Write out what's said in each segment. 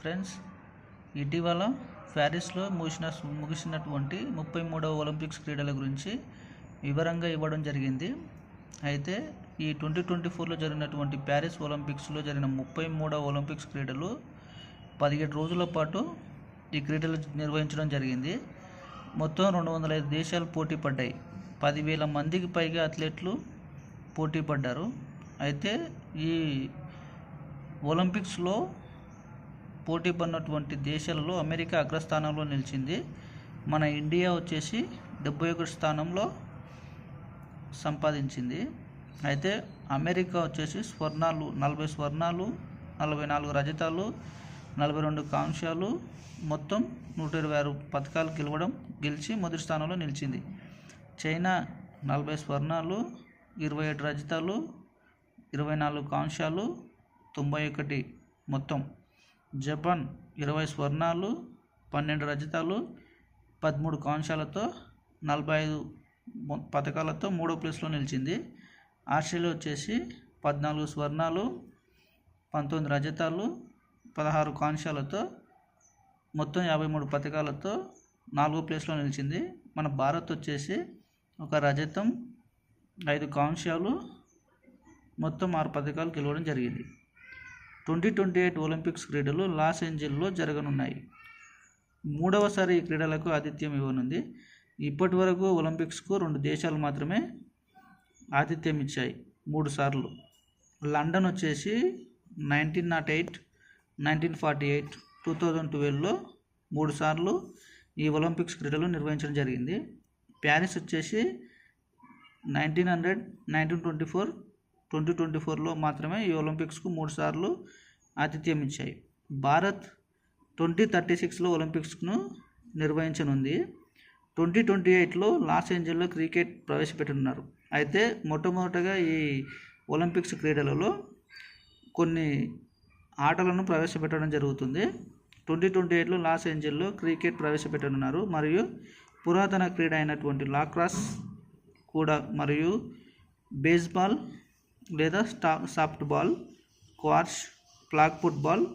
Friends ఇటీవల ప్యారిస్లో ముగిసిన ముగిసినటువంటి ముప్పై మూడవ ఒలింపిక్స్ క్రీడల గురించి వివరంగా ఇవ్వడం జరిగింది. అయితే ఈ ట్వంటీ ట్వంటీ ఫోర్లో జరిగినటువంటి ప్యారిస్ ఒలింపిక్స్లో జరిగిన ముప్పై మూడవ ఒలింపిక్స్ క్రీడలు పదిహేడు రోజుల పాటు ఈ క్రీడలు నిర్వహించడం జరిగింది. మొత్తం రెండు వందల ఐదు దేశాలు పోటీ పడ్డాయి. పదివేల మందికి పైగా అథ్లెట్లు పోటీ పడ్డారు. అయితే ఈ ఒలింపిక్స్లో పోటీ పడినటువంటి దేశాలలో అమెరికా అగ్రస్థానంలో నిలిచింది. మన ఇండియా వచ్చేసి డెబ్బై ఒకటి స్థానంలో సంపాదించింది. అయితే అమెరికా వచ్చేసి స్వర్ణాలు నలభై స్వర్ణాలు నలభై నాలుగు రజతాలు నలభై రెండు కాంస్యాలు మొత్తం నూట ఇరవై ఆరు పథకాలు గెలవడం గెలిచి మొదటి స్థానంలో నిలిచింది. చైనా నలభై స్వర్ణాలు ఇరవై ఏడు రజతాలు ఇరవై నాలుగు కాంస్యాలు తొంభై ఒకటి మొత్తం జపాన్ ఇరవై స్వర్ణాలు పన్నెండు రజతాలు పదమూడు కాంశాలతో నలభై ఐదు పథకాలతో మూడో ప్లేస్లో నిలిచింది. ఆస్ట్రేలియా వచ్చేసి పద్నాలుగు స్వర్ణాలు పంతొమ్మిది రజతాలు పదహారు కాంశాలతో మొత్తం యాభై మూడు పథకాలతో నాలుగో ప్లేస్లో నిలిచింది. మన భారత్ వచ్చేసి ఒక రజతం ఐదు కాంశాలు మొత్తం ఆరు పథకాలు గెలవడం జరిగింది. ట్వంటీ ట్వంటీ ఎయిట్ ఒలింపిక్స్ క్రీడలు లాస్ ఏంజల్లో జరగనున్నాయి. మూడవసారి ఈ క్రీడలకు ఆతిథ్యం ఇవ్వనుంది. ఇప్పటి వరకు ఒలింపిక్స్కు రెండు దేశాలు మాత్రమే ఆతిథ్యం ఇచ్చాయి. మూడు సార్లు. లండన్ వచ్చేసి nineteen naught eight nineteen forty eight two thousand ట్వెల్వ్లో మూడు సార్లు ఈ ఒలింపిక్స్ క్రీడలు నిర్వహించడం జరిగింది. ప్యారిస్ వచ్చేసి nineteen hundred nineteen twenty four twenty twenty ఫోర్లో మాత్రమే ఈ ఒలింపిక్స్కు మూడు సార్లు ఆతిథ్యం ఇచ్చాయి. భారత్ ట్వంటీ థర్టీ సిక్స్లో ఒలింపిక్స్ను నిర్వహించనుంది. ట్వంటీ ట్వంటీ ఎయిట్లో లాస్ ఏంజల్లో క్రికెట్ ప్రవేశపెట్టున్నారు అయితే మొట్టమొదటగా ఈ ఒలింపిక్స్ క్రీడలలో కొన్ని ఆటలను ప్రవేశపెట్టడం జరుగుతుంది. ట్వంటీ ట్వంటీ ఎయిట్లో లాస్ ఏంజల్లో క్రికెట్ ప్రవేశపెట్టనున్నారు. మరియు పురాతన క్రీడ అయినటువంటి లాక్రాస్ కూడా మరియు బేస్బాల్ లేదా స్టా సాఫ్ట్ బాల్ క్వార్ష్ ఫ్లాగ్ ఫుట్బాల్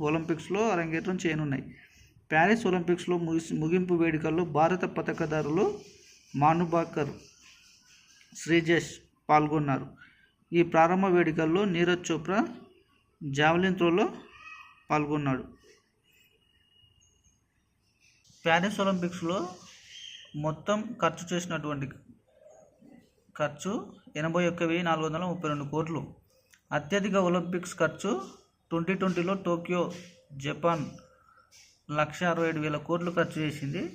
ఒలింపిక్స్లో అరంగేట్రం చేయనున్నాయి. ప్యారిస్ ఒలింపిక్స్లో ముగి ముగింపు వేడుకల్లో భారత పథకదారులు మానుబాకర్ శ్రీజేష్ పాల్గొన్నారు. ఈ ప్రారంభ వేడుకల్లో నీరజ్ చోప్రా జావలిన్ త్రోలో పాల్గొన్నాడు. ప్యారిస్ ఒలింపిక్స్లో మొత్తం ఖర్చు చేసినటువంటి ఖర్చు ఎనభై ఒక్క వెయ్యి నాలుగు వందల ముప్పై రెండు కోట్లు. అత్యధిక ఒలింపిక్స్ ఖర్చు ట్వంటీ ట్వంటీలో టోక్యో జపాన్ లక్ష అరవై ఏడు వేల కోట్లు ఖర్చు చేసింది.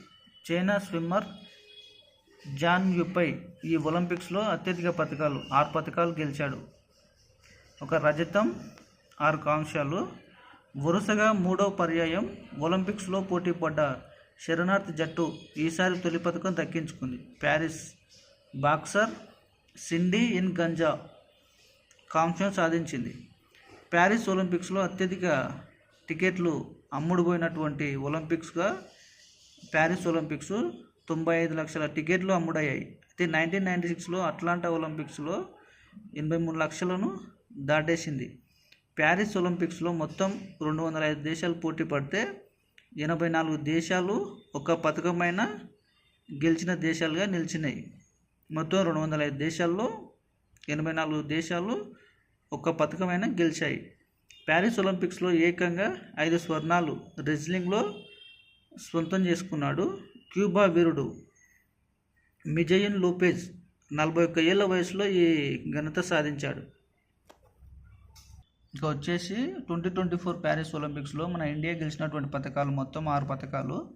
చైనా స్విమ్మర్ జాన్ యుపై ఈ ఒలింపిక్స్లో అత్యధిక పథకాలు ఆరు పథకాలు గెలిచాడు. ఒక రజతం ఆరు కాంక్షాలు వరుసగా మూడో పర్యాయం ఒలింపిక్స్లో పోటీ పడ్డ శరణార్థి జట్టు ఈసారి తొలి పథకం దక్కించుకుంది. Paris boxer Cindy in ganja కాంస్యం సాధించింది. ప్యారిస్ ఒలింపిక్స్లో అత్యధిక టికెట్లు అమ్ముడుపోయినటువంటి ఒలింపిక్స్గా ప్యారిస్ ఒలింపిక్స్ తొంభై ఐదు లక్షల టికెట్లు అమ్ముడయ్యాయి. అయితే నైన్టీన్ నైంటీ సిక్స్లో అట్లాంటా ఒలింపిక్స్లో ఎనభై మూడు లక్షలను దాటేసింది. ప్యారిస్ ఒలింపిక్స్లో మొత్తం రెండు వందల ఐదు దేశాలు పోటీ పడితే ఎనభై నాలుగు దేశాలు ఒక పథకమైన గెలిచిన దేశాలుగా నిలిచినాయి. మొత్తం రెండు వందల ఐదు దేశాల్లో ఎనభై నాలుగు దేశాలు ఒక్క పథకమైన గెలిచాయి. ప్యారిస్ ఒలింపిక్స్లో ఏకంగా ఐదు స్వర్ణాలు రెజ్లింగ్లో సొంతం చేసుకున్నాడు క్యూబా వీరుడు మిజయన్ లోపేజ్. నలభై ఒక్క ఏళ్ళ వయసులో ఈ ఘనత సాధించాడు. ఇక వచ్చేసి ట్వంటీ ట్వంటీ ఫోర్ ప్యారిస్ ఒలింపిక్స్లో మన ఇండియా గెలిచినటువంటి పథకాలు మొత్తం ఆరు పథకాలు.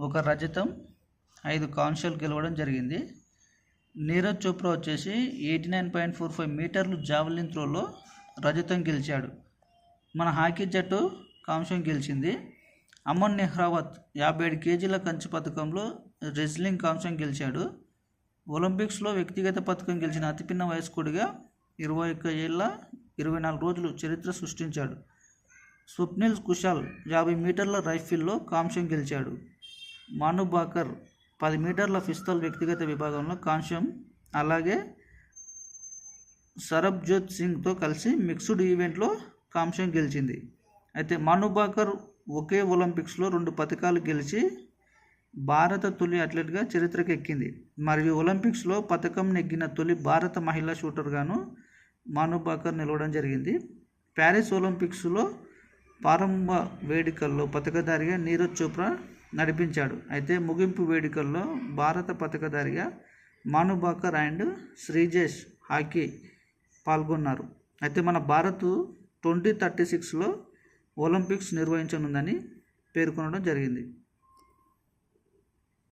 ఒక రజతం ఐదు కాన్షియల్ గెలవడం జరిగింది. నీరజ్ చోప్రా వచ్చేసి eighty nine point four five మీటర్లు జావలిన్ త్రోలో రజతం గెలిచాడు. మన హాకీ జట్టు కాంస్యం గెలిచింది. అమన్ నెహ్రావత్ యాభై ఏడు కేజీల కంచు పథకంలో రెజ్లింగ్ కాంస్యం గెలిచాడు. ఒలింపిక్స్లో వ్యక్తిగత పథకం గెలిచిన అతిపిన్న వయస్కుడిగా ఇరవై ఒక్క ఏళ్ళ ఇరవై నాలుగు రోజులు చరిత్ర సృష్టించాడు. స్వప్నిల్ కుషాల్ యాభై మీటర్ల రైఫిల్లో కాంస్యం గెలిచాడు. మాను బాకర్ పది మీటర్ల పిస్తల్ వ్యక్తిగత విభాగంలో కాంస్యం అలాగే సరబ్జోత్ సింగ్తో కలిసి మిక్స్డ్ ఈవెంట్లో కాంస్యం గెలిచింది. అయితే మనుబాకర్ ఒకే ఒలింపిక్స్లో రెండు పథకాలు గెలిచి భారత తొలి అథ్లెట్గా చరిత్రకెక్కింది. మరియు ఒలింపిక్స్లో పథకం నెగ్గిన తొలి భారత మహిళా షూటర్గాను మను నిలవడం జరిగింది. ప్యారిస్ ఒలింపిక్స్లో ప్రారంభ వేడుకల్లో పథకధారిగా నీరజ్ చోప్రా నడిపించాడు. అయితే ముగింపు వేడుకల్లో భారత పథకధారిగా మానుబాకర్ అండ్ శ్రీజేష్ హాకీ పాల్గొన్నారు. అయితే మన భారత్ ట్వంటీ థర్టీ సిక్స్లో ఒలింపిక్స్ నిర్వహించనుందని పేర్కొనడం జరిగింది.